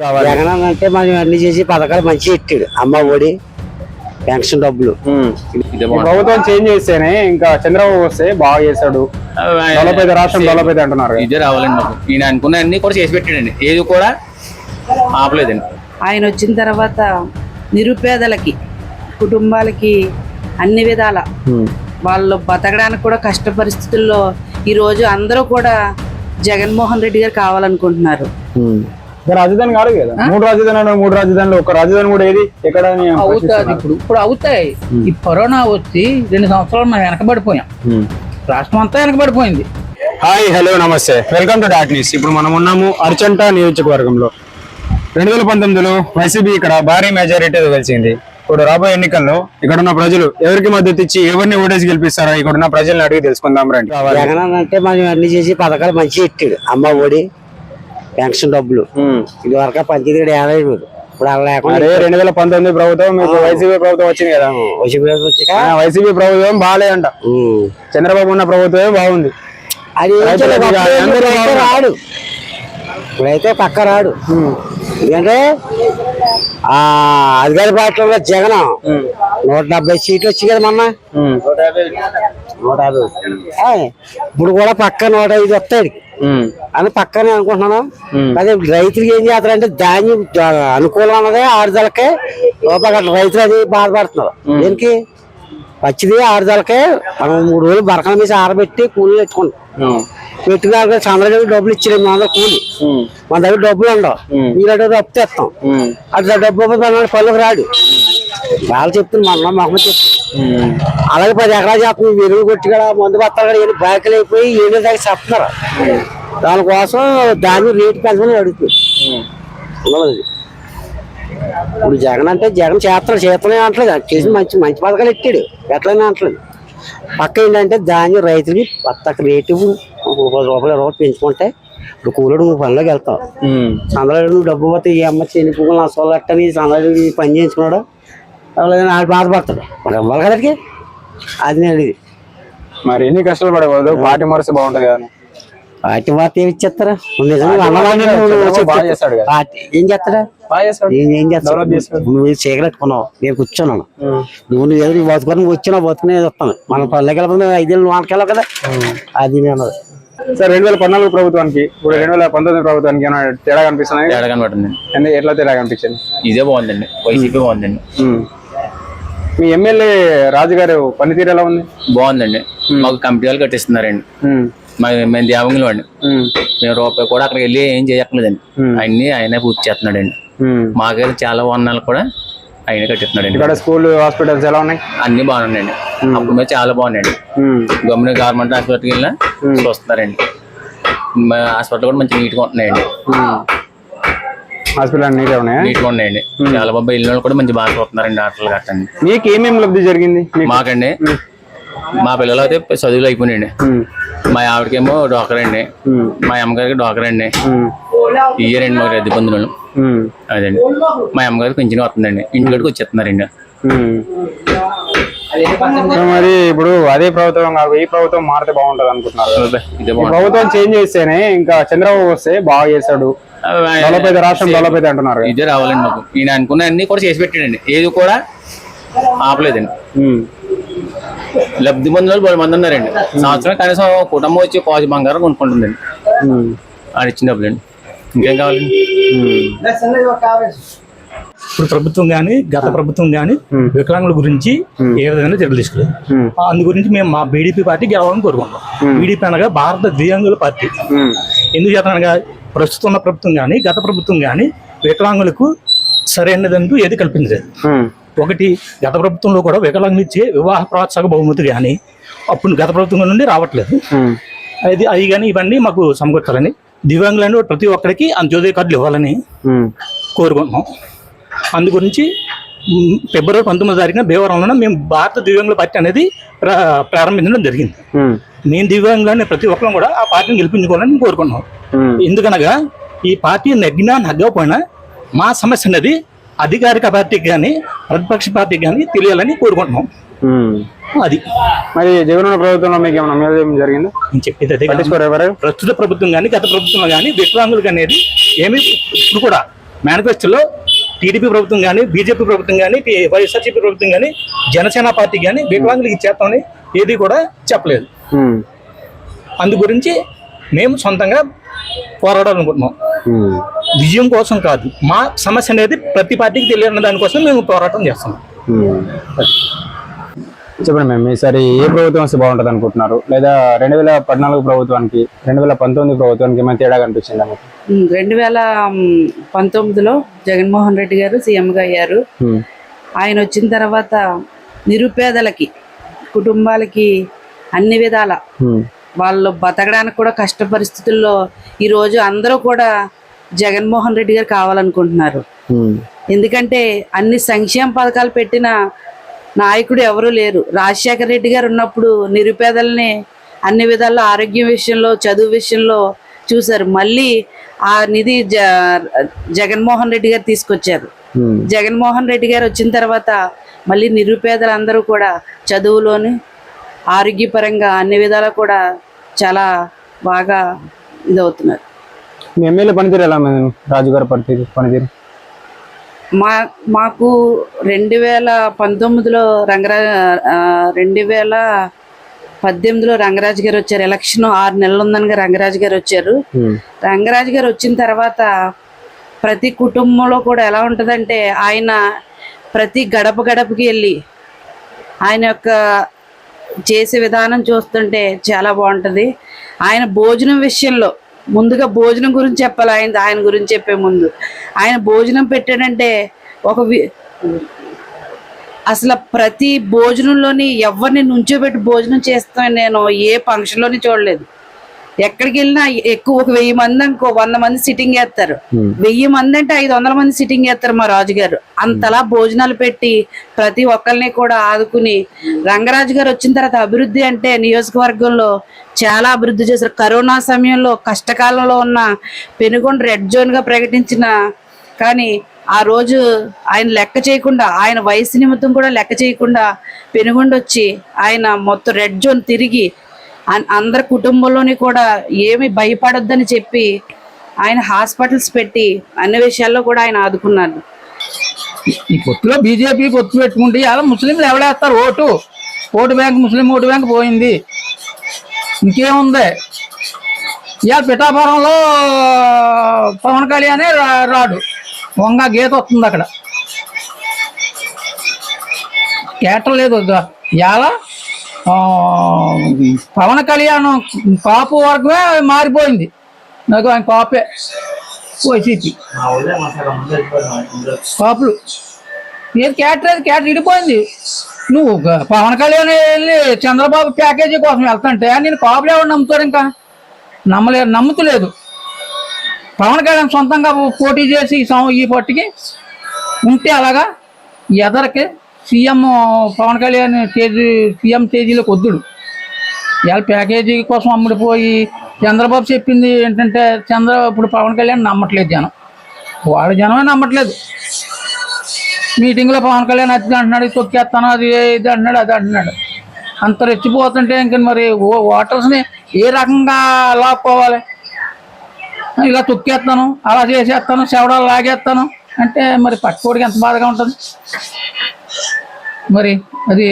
జగన్ అంటే మనం అన్ని చేసి పథకాలు మంచిగా ఇట్టాడు. అమ్మ ఒడి పెన్షన్ డబ్బులు. ప్రభుత్వం చేంజ్ చేస్తేనే ఇంకా చంద్రబాబు వస్తే బాగా చేశాడు రాష్ట్రం డెవలప్ అయితే అంటున్నారు. ఇదే రావాలండి మాకు. ఈయన అనుకున్న అన్ని కూడా చేసి పెట్టాడండి. ఏది కూడా ఆపలేదండి. ఆయన వచ్చిన తర్వాత నిరుపేదలకి కుటుంబాలకి అన్ని విధాల వాళ్ళు బతకడానికి కూడా కష్ట పరిస్థితుల్లో ఈరోజు అందరూ కూడా జగన్మోహన్ రెడ్డి గారు కావాలనుకుంటున్నారు. రాజధాని కాదు కదా. మూడు రాజధాని మూడు రాజధానులు. ఒక రాజధాని కూడా ఏది? ఎక్కడ అని అవుతుంది. ఇప్పుడు. ఇప్పుడు అవుతాయి. ఈ కరోనా వచ్చి రెండు సంవత్సరాలు మనం వెనకబడిపోయాం. రాష్ట్రం అంతా వెనకబడిపోయింది. హాయ్ హలో నమస్తే. Welcome to dot news. ఇప్పుడు మనం ఉన్నాము అర్చంట నియోజకవర్గంలో. రెండు వేల పంతొమ్మిదిలో వైసీపీ ఇక్కడ భారీ మెజారిటీ గెలిచింది. ఇప్పుడు రాబోయే ఎన్నికల్లో ఇక్కడ ఉన్న ప్రజలు ఎవరికి మద్దతు ఇచ్చి ఎవరిని ఓటేసి గెలిపిస్తారో ఇక్కడ ఉన్న ప్రజల్ని అడిగి తెలుసుకుందాం రండి. జగన్ అంటే మనం అన్ని చేసి పథకాలు మంచిగా ఇట్టాడు అమ్మ ఒడి పెన్షన్ డబ్బులు. ఇది వరకు పంచాయతీ ఏడాది ఇప్పుడు అలా లేకుండా రెండు వేల పంతొమ్మిది ప్రభుత్వం మీకు వైసీపీ ప్రభుత్వం వచ్చింది కదా. వైసీపీ ప్రభుత్వం బాగాలేదంట. ఉమ్. చంద్రబాబు ఉన్న ప్రభుత్వమే బాగుంది. అది రాడు. ఇప్పుడైతే పక్క రాడు. ఎందుకంటే ఆ అధికార పార్టీలో జగన్ నూట డెబ్బై సీట్లు వచ్చి కదా మొన్న. నూట యాభై. ఇప్పుడు కూడా పక్క నూట ఐదు వస్తాయి. అని పక్కనే అనుకుంటున్నాను. అదే రైతులకి ఏం చేస్తారంటే ధాన్యం అనుకూలం అన్నదే ఆరుదలకే రైతులు అది బాధపడుతున్నారు. దేనికి? పచ్చిది ఆరుదలకే మనం మూడు రోజులు బరకల మీద ఆరబెట్టి కూలీలు పెట్టుకుంటాం. ఉమ్. పెట్టుకుని చంద్రబాబు డబ్బులు ఇచ్చారు మన దగ్గర కూలి. మన దగ్గర డబ్బులు ఉండవు. మీరు అటు అప్పు తెస్తాం. అట్లా డబ్బు పనులకు రాడు వాళ్ళు చెప్తుంది మన మొహమ్మద్ చెప్తుంది. ఉమ్. అలాగే పది ఎకరాలు చేస్తుంది వెలుగు కొట్టి కూడా మందు బత్తాలు కూడా ఏమి బ్యాకులు అయిపోయి ఏదో దాకా చెప్తున్నారు. దానికోసం దాని రేటు పెంచమని అడుగుతుంది. ఇప్పుడు జగన్ అంటే జగన్ చేస్తాడు చేతనే అంటలేదు. చేసి మంచి మంచి పథకాలు ఎట్టాడు? ఎట్లనే అంటలేదు. పక్క ఏంటంటే ధాన్యం రైతులకి పత్తక రేటు పది రూపాయలు ఇరవై రూపాయలు పెంచుకుంటే ఇప్పుడు కూలడు నువ్వు పనిలోకి వెళ్తావు. చంద్రబాబు నువ్వు డబ్బు పోతే ఈ అమ్మ చెని పువ్వులు నా అట్టని చంద్రబాబు పని చేయించుకున్నాడు. అలాగే ఆడు బాధపడతాడు. మరి ఇవ్వాలి కదకి అది నేను అడిగి మరి ఎన్ని కష్టాలు పడకూడదు? పార్టీ మరసి బాగుంటది కదా. పార్టీ వార్త ఏమి ఇచ్చేస్తారా? ఏం చేస్తాడా? ఏం ఏం చేస్తాడు. నువ్వు చీకలెట్టుకున్నావు నేను కూర్చున్నాను. నువ్వు నువ్వు ఎదురు బతుకొని వచ్చినా బతుకునే వస్తాను మన పల్లెకి వెళ్ళకుండా ఐదేళ్ళు వాళ్ళకెళ్ళవు కదా. అది నేను. సార్ రెండు వేల పద్నాలుగు ప్రభుత్వానికి ఇప్పుడు రెండు వేల పంతొమ్మిది ప్రభుత్వానికి ఏమైనా తేడా కనిపిస్తున్నాయి? తేడా కనబడుతుందండి ఎందుకు ఎట్లా తేడా కనిపించింది? ఇదే బాగుందండి. వైసీపీ బాగుందండి. మీ ఎమ్మెల్యే రాజు గారు పనితీరు ఎలా ఉంది? బాగుందండి. మాకు కంపెనీలు కట్టిస్తున్నారండి. మా మేము దేవంగులు అండి. మేము. రూపాయి కూడా అక్కడికి వెళ్ళి ఏం చేయక్కర్లేదండి. అన్ని ఆయనే పూర్తి చేస్తున్నాడండి. మాకైతే చాలా వందనాలు కూడా ఆయనే కట్టిస్తున్నాడండి. ఇక్కడ స్కూల్ హాస్పిటల్స్ ఎలా ఉన్నాయి? అన్ని బాగున్నాయండి. అప్పుడు మీద చాలా బాగున్నాయండి. గవర్నమెంట్ గవర్నమెంట్ హాస్పిటల్కి వెళ్ళినా చూస్తున్నారండి. హాస్పిటల్ కూడా మంచి నీట్గా ఉంటున్నాయండి. హాస్పిటల్ అన్ని నీట్గా ఉన్నాయా? నీట్గా ఉన్నాయండి. చాలా బాబా ఇల్లు వాళ్ళు కూడా మంచి బాగా చూస్తున్నారండి డాక్టర్లు గట్టండి మీకు ఏమేమి లబ్ధి జరిగింది? మీకు మాకండి. మా పిల్లలు అయితే చదువులు అయిపోయినాయండి. ఉమ్. మా ఆవిడకేమో డాక్టర్ అండి. మా అమ్మగారికి డాక్టర్ అండి. ఇయ్యారండి మాకు రద్దీ పొందిన ఉమ్. అదండి. మా అమ్మగారికి పింఛన్ వస్తుందండి. ఇంటికి వచ్చేస్తున్నారండి. మరి ఇప్పుడు అదే ప్రభుత్వం కాదు ఈ ప్రభుత్వం మారితే బాగుంటది అనుకుంటున్నారు ప్రభుత్వం చేంజ్ చేస్తేనే ఇంకా చంద్రబాబు వస్తే బాగా చేస్తాడు. డెవలప్ అయితే రాష్ట్రం డెవలప్ అయితే అంటున్నారు. ఇదే రావాలండి మాకు. ఈయన అనుకున్న అన్ని కూడా చేసి పెట్టాడండి. ఏది కూడా ఆపలేదండి. లబ్ధి పొందిన వాళ్ళు బోలెడు మంది ఉన్నారండి. సంవత్సరం కనీసం కుటుంబం వచ్చి కాజు బంగారం కొనుక్కుంటుందండి. ఉమ్. ఆడ ఇచ్చిన డబ్బులండి. ఇంకేం కావాలండి? ఇప్పుడు ప్రభుత్వం కానీ గత ప్రభుత్వం కానీ వికలాంగుల గురించి ఏ విధంగా చర్యలు తీసుకోలేదు అందు గురించి మేము మా బీడీపీ పార్టీ గెలవాలని కోరుకుంటాం బీడీపీ అనగా భారత దివ్యాంగుల పార్టీ. ఎందుకు చేతనగా ప్రస్తుతం ఉన్న ప్రభుత్వం కానీ గత ప్రభుత్వం కానీ వికలాంగులకు సరైనదంటూ ఏది కల్పించలేదు. ఒకటి గత ప్రభుత్వంలో కూడా వికలాంగులు ఇచ్చే వివాహ ప్రోత్సాహక బహుమతి కానీ అప్పుడు గత ప్రభుత్వం నుండి రావట్లేదు. అది అవి కానీ ఇవన్నీ మాకు సమకూర్చాలని దివ్యాంగులను ప్రతి ఒక్కరికి అంత్యోదయ కార్డులు ఇవ్వాలని. కోరుకుంటున్నాం. అందు గురించి ఫిబ్రవరి పంతొమ్మిది తారీఖున భీమవరంలో మేము భారత దివ్యాంగుల పార్టీ అనేది ప్రా ప్రారంభించడం జరిగింది. నేను దివ్యాంగులని ప్రతి ఒక్కరం కూడా ఆ పార్టీని గెలిపించుకోవాలని కోరుకుంటున్నాం. ఉమ్. ఎందుకనగా ఈ పార్టీ నెగ్గినా నగ్గకపోయినా మా సమస్య అనేది అధికారిక పార్టీకి కానీ ప్రతిపక్ష పార్టీకి కానీ తెలియాలని కోరుకుంటున్నాం. అది. మరి జగన్ ప్రభుత్వంలో మీకు ఏమైనా జరిగిందా? నేను చెప్పేది అదే ప్రస్తుత ప్రభుత్వం కానీ గత ప్రభుత్వంలో కానీ వికలాంగులకు అనేది ఏమి ఇప్పుడు కూడా మేనిఫెస్టోలో టీడీపీ ప్రభుత్వం కానీ బీజేపీ ప్రభుత్వం కానీ వైఎస్ఆర్సీపీ ప్రభుత్వం కానీ జనసేన పార్టీ కానీ వికలాంగులకి ఇచ్చేస్తామని ఏది కూడా చెప్పలేదు. అందు గురించి మేము సొంతంగా పోరాడాలనుకుంటున్నాం. విజయం కోసం కాదు మా సమస్య అనేది ప్రతి పార్టీకి తెలియని దానికోసం మేము పోరాటం చేస్తున్నాం. చెప్పండి మ్యామ్ ఈసారి ఏ ప్రభుత్వం వస్తే బాగుంటుంది అనుకుంటున్నారు? లేదా రెండు వేల పద్నాలుగు ప్రభుత్వానికి రెండు వేల పంతొమ్మిది ప్రభుత్వానికి ఏమైనా తేడా కనిపించిందా రెండు వేల పంతొమ్మిదిలో జగన్మోహన్ రెడ్డి గారు సీఎంగా అయ్యారు. ఆయన వచ్చిన తర్వాత నిరుపేదలకి కుటుంబాలకి అన్ని విధాల వాళ్ళు బతకడానికి కూడా కష్ట పరిస్థితుల్లో ఈరోజు అందరూ కూడా జగన్మోహన్ రెడ్డి గారు కావాలనుకుంటున్నారు. ఎందుకంటే అన్ని సంక్షేమ పథకాలు పెట్టిన నాయకుడు ఎవరూ లేరు. రాజశేఖర రెడ్డి గారు ఉన్నప్పుడు నిరుపేదల్ని అన్ని విధాల్లో ఆరోగ్యం విషయంలో చదువు విషయంలో చూశారు. మళ్ళీ ఆ నిధి జ జగన్మోహన్ రెడ్డి గారు తీసుకొచ్చారు. జగన్మోహన్ రెడ్డి గారు వచ్చిన తర్వాత మళ్ళీ నిరుపేదలందరూ కూడా చదువులోని ఆరోగ్యపరంగా అన్ని విధాలా కూడా చాలా బాగా ఇదవుతున్నారు. మీ ఎమ్మెల్యే పనితీరు ఎలా రాజుగారి పనితీరు పనితీరు? మా మాకు రెండు వేల పంతొమ్మిదిలో రంగరా రెండు వేల పద్దెనిమిదిలో రంగరాజు గారు వచ్చారు. ఎలక్షన్ ఆరు నెలలు ఉందనగా రంగరాజు గారు వచ్చారు. రంగరాజు గారు వచ్చిన తర్వాత ప్రతి కుటుంబంలో కూడా ఎలా ఉంటుందంటే ఆయన ప్రతి గడప గడపకి వెళ్ళి ఆయన యొక్క చేసే విధానం చూస్తుంటే చాలా బాగుంటుంది. ఆయన భోజనం విషయంలో ముందుగా భోజనం గురించి చెప్పాలి. ఆయన ఆయన గురించి చెప్పే ముందు. ఆయన భోజనం పెట్టాడంటే ఒక అసలు ప్రతి భోజనంలోని ఎవరిని నుంచోబెట్టి భోజనం చేస్తామని నేను ఏ ఫంక్షన్లోని చూడలేదు. ఎక్కడికి వెళ్ళినా ఎక్కువ ఒక వెయ్యి మంది అనుకో వంద మంది సిట్టింగ్ చేస్తారు. వెయ్యి మంది అంటే ఐదు వందల మంది సిట్టింగ్ చేస్తారు మా రాజుగారు. అంతలా భోజనాలు పెట్టి ప్రతి ఒక్కరిని కూడా ఆదుకుని రంగరాజు గారు వచ్చిన తర్వాత అభివృద్ధి అంటే నియోజకవర్గంలో చాలా అభివృద్ధి చేశారు. కరోనా సమయంలో కష్టకాలంలో ఉన్న పెనుగొండ రెడ్ జోన్గా ప్రకటించిన కానీ ఆ రోజు ఆయన లెక్క చేయకుండా ఆయన వయసు నిమిత్తం కూడా లెక్క చేయకుండా పెనుగొండొచ్చి ఆయన మొత్తం రెడ్ జోన్ తిరిగి అందరి కుటుంబంలోని కూడా ఏమి భయపడొద్దని చెప్పి ఆయన హాస్పిటల్స్ పెట్టి అన్ని విషయాల్లో కూడా ఆయన ఆదుకున్నారు ఈ పొత్తులో బీజేపీ పొత్తు పెట్టుకుంటే అలా ముస్లింలు ఎవడేస్తారు ఓటు? ఓటు బ్యాంక్ ముస్లిం ఓటు బ్యాంక్ పోయింది. ఇంకేముంది? ఇవాళ పిఠాపురంలో పవన్ కళ్యాణే రాడు. వంగ గీత వస్తుంది అక్కడ. కేటర్ లేదు ఇవాళ ఆ, పవన్ కళ్యాణ్ కాపు వర్గమే మారిపోయింది. నాకు ఆయన కాపే. వైసీపీ కాపులు. ఏది క్యాటర్ అది? క్యాటర్ ఇడిపోయింది. నువ్వు పవన్ కళ్యాణ్ వెళ్ళి చంద్రబాబు ప్యాకేజీ కోసం వెళ్తుంటే నేను కాపులు ఎవరు నమ్ముతారు ఇంకా? నమ్మలేదు నమ్ముతలేదు. పవన్ కళ్యాణ్ సొంతంగా పోటీ చేసి ఈ సం- ఈ పట్టుకి ఉంటే అలాగా ఎదరికి సీఎం పవన్ కళ్యాణ్ తేజీ సీఎం తేజీలోకి వద్దుడు. ఇవాళ ప్యాకేజీ కోసం అమ్ముడిపోయి చంద్రబాబు చెప్పింది ఏంటంటే చంద్ర ఇప్పుడు పవన్ కళ్యాణ్ నమ్మట్లేదు జనం. వాళ్ళ జనమే నమ్మట్లేదు. మీటింగ్లో పవన్ కళ్యాణ్ అది అంటున్నాడు తొక్కేస్తాను అది ఇది అంటున్నాడు అది అంటున్నాడు. అంత రెచ్చిపోతుంటే ఇంక మరి ఓ- ఓటర్స్ని ఏ రకంగా లాక్కోవాలి? ఇలా తొక్కేస్తాను అలా చేసేస్తాను చెవడాలు లాగేస్తాను. అంటే మరి పట్టుకోడికి ఎంత బాధగా ఉంటుంది? మరి అది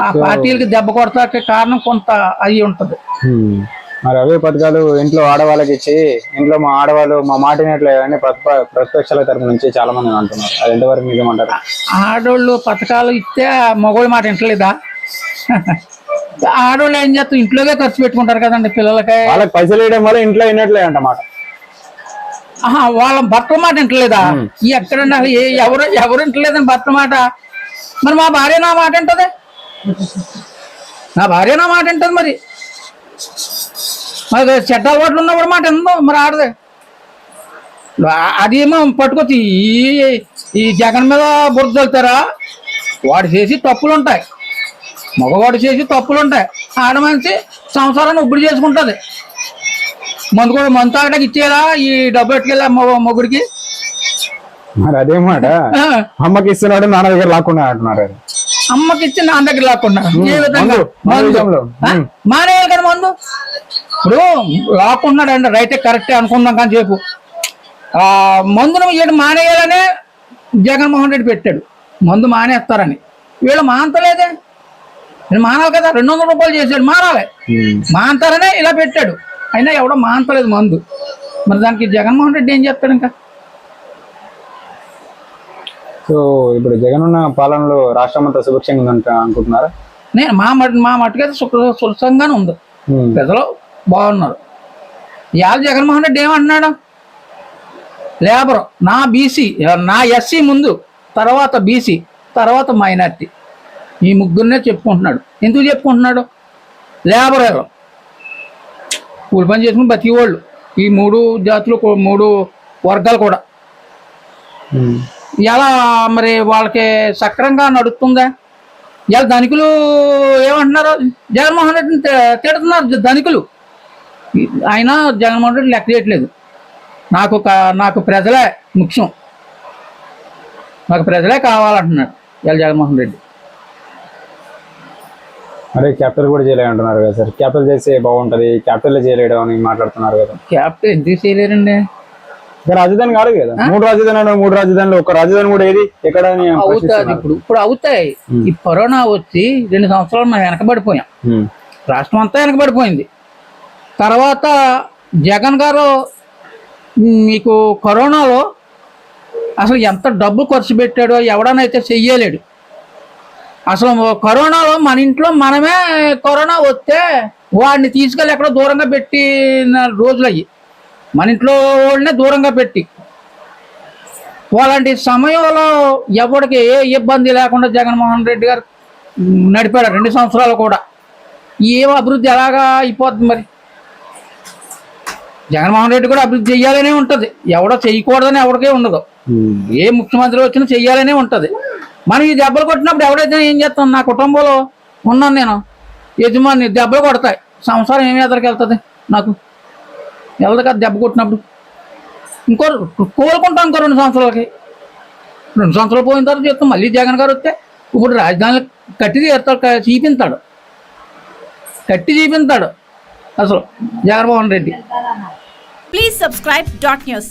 ఆ పార్టీలకి దెబ్బ కొడతాకి కారణం కొంత అయి ఉంటుంది. మరి అవే పథకాలు ఇంట్లో ఆడవాళ్ళకి ఇచ్చి ఇంట్లో మా ఆడవాళ్ళు మా మాట అని ప్రతిప- ప్రతిపక్షాల తరపు నుంచి చాలా మంది అంటున్నారు. అది ఎంతవరకు నిజమంటారు? ఆడోళ్ళు పథకాలు ఇస్తే మగవాళ్ళ మాట వింటలేదా? ఆడోళ్ళు ఏం చేస్తారు? ఇంట్లోనే ఖర్చు పెట్టుకుంటారు కదండి పిల్లలకి. వాళ్ళకి పైసలు వేయడం వల్ల ఇంట్లో వినట్లేదు అంట మాట. ఆహా, వాళ్ళ భర్త మాట వింటలేదా? ఈ ఎక్కడండి అసలు ఏ ఎవరు ఎవరు వింటలేదని భర్త మాట? మరి మా భార్య నా మాట వింటది? నా భార్య నా మాట వింటది మరి? మరి చెడ్డ అలవాట్లు ఉన్నప్పుడు మాట ఎందో మరి ఆడదే? అదేమో పట్టుకొచ్చి ఈ ఈ జగన్ మీద బురద వాడు చేసి తప్పులు ఉంటాయి మగవాడు చేసి తప్పులు ఉంటాయి ఆడ మనిషి సంసారాన్ని ఉబ్బడి చేసుకుంటుంది. మందు కూడా మందు తాగడానికి ఇచ్చేలా ఈ డబ్బు ఎట్టుకెళ్ళా మొగుడికి? మరి అదే మాట. అమ్మకి ఇస్తున్నాడు నాన్న దగ్గర లాక్కున్నా అంటున్నారు. అమ్మకి ఇచ్చి నాన్న దగ్గర లాక్కున్నా ఏ విధంగా? మందు, మానేయాలి కదా మందు. ఇప్పుడు లాక్కున్నాడు అంటే రైతే కరెక్టే అనుకుందాం కానీ చెప్పు. ఆ మందును వీడు మానేయాలనే జగన్మోహన్ రెడ్డి పెట్టాడు. మందు మానేస్తారని. వీళ్ళు మానతలేదే. మానాలి కదా రెండు వందల రూపాయలు చేశాడు మానాలి మాంతారనే ఇలా పెట్టాడు. అయినా ఎవడో మాంతలేదు మందు. మరి దానికి జగన్మోహన్ రెడ్డి ఏం చేస్తాడు ఇంకా? సో ఇప్పుడు జగన్ ఉన్న పాలనలో రాష్ట్రం అంతా సుభిక్షంగా ఉందంట అనుకుంటున్నారా? నేను మా మట్ మా మట్టుకైతే సుఖ సుఖంగానే ఉంది. ప్రజలు బాగున్నారు. ఇవాళ జగన్మోహన్ రెడ్డి ఏమంటున్నాడు? లేబర్ నా బీసీ నా ఎస్సీ ముందు తర్వాత బీసీ తర్వాత మైనార్టీ. ఈ ముగ్గురునే చెప్పుకుంటున్నాడు. ఎందుకు చెప్పుకుంటున్నాడు? లేబర్ ఎవరు? కూలి పని చేసుకుని బతికి వాళ్ళు ఈ మూడు జాతులు మూడు వర్గాలు కూడా. ఎలా మరి వాళ్ళకి సక్రంగా నడుస్తుందా? ఇలా ధనికులు ఏమంటున్నారు? జగన్మోహన్ రెడ్డిని తిడుతున్నారు ధనికులు. ఆయన జగన్మోహన్ రెడ్డి లెక్క చేయట్లేదు. నాకు నాకు ప్రజలే ముఖ్యం. నాకు ప్రజలే కావాలంటున్నాడు ఇలా జగన్మోహన్ రెడ్డి. మరి క్యాపిటల్ కూడా చేయలేమంటున్నారు కదా సార్. క్యాపిటల్ చేస్తే బాగుంటది. క్యాపిటల్ చేయలేడం అని మాట్లాడుతున్నారు కదా. క్యాపిటల్ ఎందుకు చేయలేరండి? రాజధాని కాదు కదా. మూడు రాజధానులు మూడు రాజధానులు. ఒక రాజధాని కూడా ఏది? ఎక్కడ అవుతుంది. ఇప్పుడు. ఇప్పుడు అవుతాయి. ఈ కరోనా వచ్చి రెండు సంవత్సరాలు మనం వెనకబడిపోయాం. రాష్ట్రం అంతా వెనకబడిపోయింది. తర్వాత జగన్ గారు మీకు కరోనాలో అసలు ఎంత డబ్బు ఖర్చు పెట్టాడో ఎవడనైతే చెయ్యలేడు. అసలు కరోనాలో మన ఇంట్లో మనమే కరోనా వస్తే వాడిని తీసుకెళ్ళి ఎక్కడో దూరంగా పెట్టిన రోజులు అయ్యి. మన ఇంట్లో వాళ్ళనే దూరంగా పెట్టి. అలాంటి సమయంలో ఎవరికి ఏ ఇబ్బంది లేకుండా జగన్మోహన్ రెడ్డి గారు నడిపాడు రెండు సంవత్సరాలు కూడా. ఏం అభివృద్ధి ఎలాగా అయిపోతుంది మరి? జగన్మోహన్ రెడ్డి కూడా అభివృద్ధి చెయ్యాలనే ఉంటుంది. ఎవడో చేయకూడదని ఎవరికే ఉండదు. ఏ ముఖ్యమంత్రి వచ్చినా చెయ్యాలనే ఉంటుంది. మనం ఈ దెబ్బలు కొట్టినప్పుడు ఎవడైతే ఏం చేస్తాం నా కుటుంబంలో ఉన్నాను నేను. యజమాని దెబ్బలు కొడతాయి. సంసారం ఏమి ఎదరికి వెళ్తుంది నాకు? వెళ్తుంది కదా దెబ్బ కొట్టినప్పుడు. ఇంకో కోలుకుంటాం ఇంకో రెండు సంవత్సరాలకి. రెండు సంవత్సరాలు పోయిన తర్వాత చెప్తాం మళ్ళీ జగన్ గారు వస్తే ఇప్పుడు రాజధాని కట్టి చేస్తాడు చూపించాడు. కట్టి చూపించాడు. అసలు Jaganmohan Reddy. Please subscribe dot news